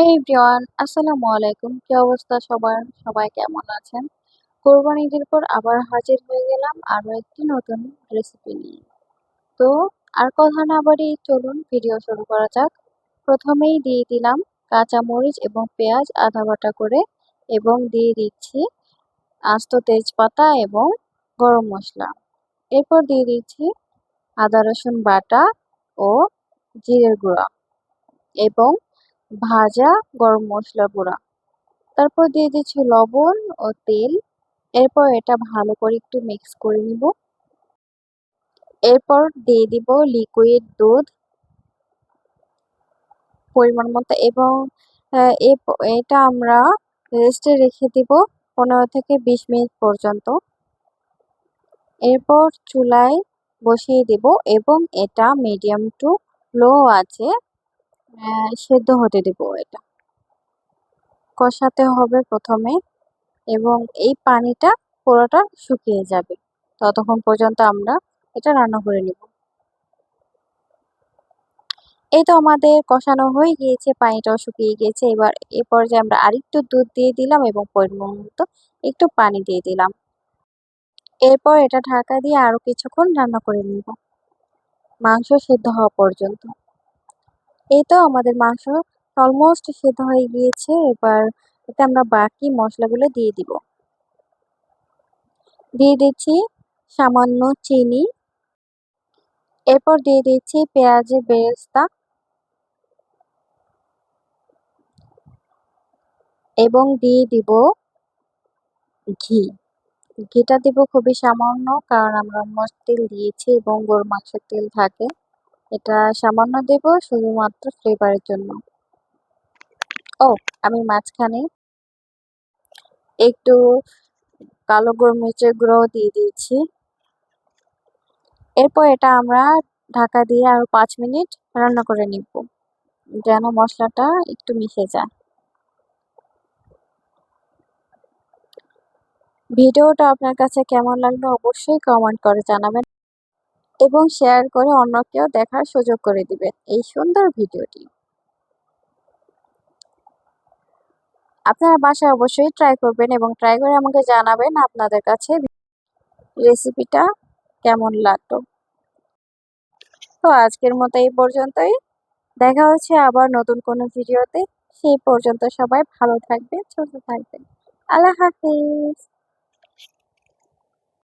হে everyone আসসালামু আলাইকুম কি অবস্থা সবার? সবাই কেমন আছেন? কোরবানি ঈদের পর আবার হাজির হয়ে গেলাম আরও একটি নতুন রেসিপি নিয়ে। তো, আর কথা না বাড়িয়ে চলুন ভিডিও শুরু করা যাক। প্রথমেই দিয়ে দিলাম কাঁচা মরিচ এবং পেঁয়াজ আধা বাটা করে এবং দিয়ে দিচ্ছি আস্ত তেজপাতা এবং গরম মশলা। এরপর দিয়ে দিচ্ছি আদা রসুন বাটা ও জিরের গুঁড়া এবং ভাজা গরম মশলা গুঁড়া। তারপর দিয়ে দিচ্ছি লবণ ও তেল। এরপর এটা ভালো করে একটু মিক্স করে নিব। এরপর দিয়ে দিব লিকুইড দুধ। পরিমাণ মতো এবং এটা আমরা রেস্টে রেখে দিব পনেরো থেকে বিশ মিনিট পর্যন্ত। এরপর চুলায় বসিয়ে দিব এবং এটা মিডিয়াম টু লো আছে। সেদ্ধ হতে দেব এটা। কষাতে হবে প্রথমে এবং এই পানিটা পুরোটা শুকিয়ে যাবে। ততক্ষণ পর্যন্ত আমরা এটা রান্না করে নিব। এই তো আমাদের কষানো হয়ে গিয়েছে, পানিটাও শুকিয়ে গিয়েছে। এবার এ পর্যায়ে আমরা আরেকটু দুধ দিয়ে দিলাম এবং পরিমাণ মতো একটু পানি দিয়ে দিলাম। এরপর এটা ঢাকা দিয়ে আরও কিছুক্ষণ রান্না করে নিব। মাংস সেদ্ধ হওয়া পর্যন্ত। এই তো আমাদের মাংস অলমোস্ট সেদ্ধ হয়ে গিয়েছে। এবার এতে আমরা বাকি মশলাগুলো দিয়ে দিব। দিয়ে দিচ্ছি সামান্য চিনি। এরপর দিয়ে দিচ্ছি পেঁয়াজের বেরেস্তা। এবং দিয়ে দিব ঘি। ঘিটা দিব খুবই সামান্য, কারণ আমরা মশ তেল দিয়েছি এবং গরু মাংসের তেল থাকে। এটা সামান্য দেব শুধুমাত্র ফ্লেভারের জন্য। ও, আমি মাঝখানে একটু কালো গোলমরিচের গুঁড়ো দিয়ে দিয়েছি। এরপর এটা আমরা ঢাকা দিয়ে আরও পাঁচ মিনিট রান্না করে নিব, যেন মশলাটা একটু মিশে যায়। ভিডিওটা আপনার কাছে কেমন লাগল অবশ্যই কমেন্ট করে জানাবেন। এবং শেয়ার করে অন্যকেও দেখার সুযোগ করে দিবেন। এই সুন্দর ভিডিওটি। আপনারা বাসায় অবশ্যই ট্রাই করবেন এবং ট্রাই করে আমাকে জানাবেন আপনাদের কাছে রেসিপিটা কেমন লাগল। তো আজকের মতো এই পর্যন্তই। দেখা হচ্ছে আবার নতুন কোনো ভিডিওতে। সেই পর্যন্ত সবাই ভালো থাকবেন, সুস্থ থাকবেন। আল্লাহ হাফিজ।